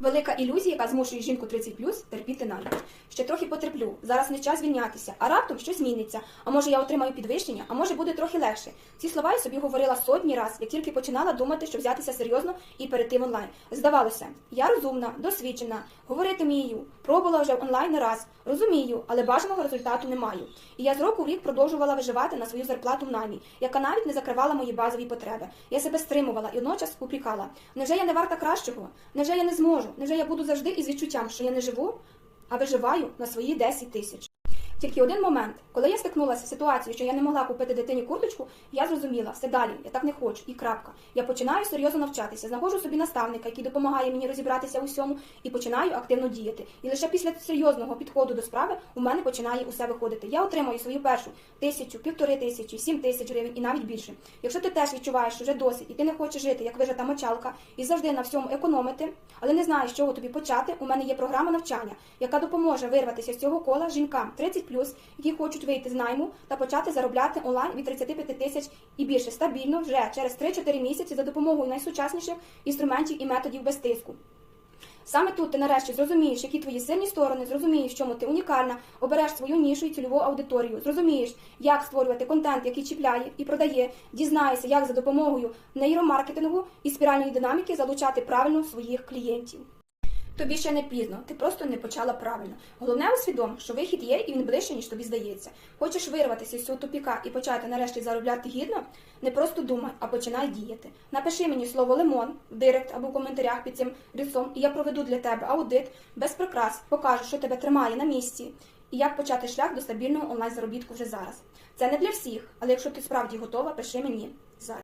Велика ілюзія, яка змушує жінку 30 терпіти навіть. Ще трохи потерплю. Зараз не час звільнятися, а раптом щось зміниться. А може я отримаю підвищення, а може буде трохи легше. Ці слова я собі говорила сотні раз, як тільки починала думати, що взятися серйозно і перейти в онлайн. Здавалося, я розумна, досвідчена, говорити вмію, пробувала вже онлайн не раз, розумію, але бажаного результату не маю. І я з року в рік продовжувала виживати на свою зарплату в наймі, яка навіть не закривала мої базові потреби. Я себе стримувала і одночас упрікала. Невже я не варта кращого? Невже я не зможу? Невже я буду завжди із відчуттям, що я не живу, а виживаю на свої 10 тисяч? Тільки один момент, коли я стикнулася з ситуацією, що я не могла купити дитині курточку, я зрозуміла, все далі, я так не хочу, і крапка. Я починаю серйозно навчатися, знаходжу собі наставника, який допомагає мені розібратися у всьому, і починаю активно діяти. І лише після серйозного підходу до справи у мене починає усе виходити. Я отримую свою першу тисячу, півтори тисячі, сім тисяч гривень і навіть більше. Якщо ти теж відчуваєш, що вже досить, і ти не хочеш жити, як вижата мочалка, і завжди на всьому економити, але не знаєш, чого тобі почати, у мене є програма навчання, яка допоможе вирватися з цього кола жінкам 30 які хочуть вийти з найму та почати заробляти онлайн від 35 тисяч і більше стабільно вже через 3-4 місяці за допомогою найсучасніших інструментів і методів без тиску. Саме тут ти нарешті зрозумієш, які твої сильні сторони, зрозумієш, в чому ти унікальна, обереш свою нішу і цільову аудиторію, зрозумієш, як створювати контент, який чіпляє і продає, дізнаєшся, як за допомогою нейромаркетингу і спіральної динаміки залучати правильно своїх клієнтів. Тобі ще не пізно, ти просто не почала правильно. Головне усвідом, що вихід є і він ближче, ніж тобі здається. Хочеш вирватися з цього тупіка і почати нарешті заробляти гідно? Не просто думай, а починай діяти. Напиши мені слово лимон в директ або в коментарях під цим рисом, і я проведу для тебе аудит без прикрас, покажу, що тебе тримає на місці, і як почати шлях до стабільного онлайн заробітку вже зараз. Це не для всіх, але якщо ти справді готова, пиши мені зараз.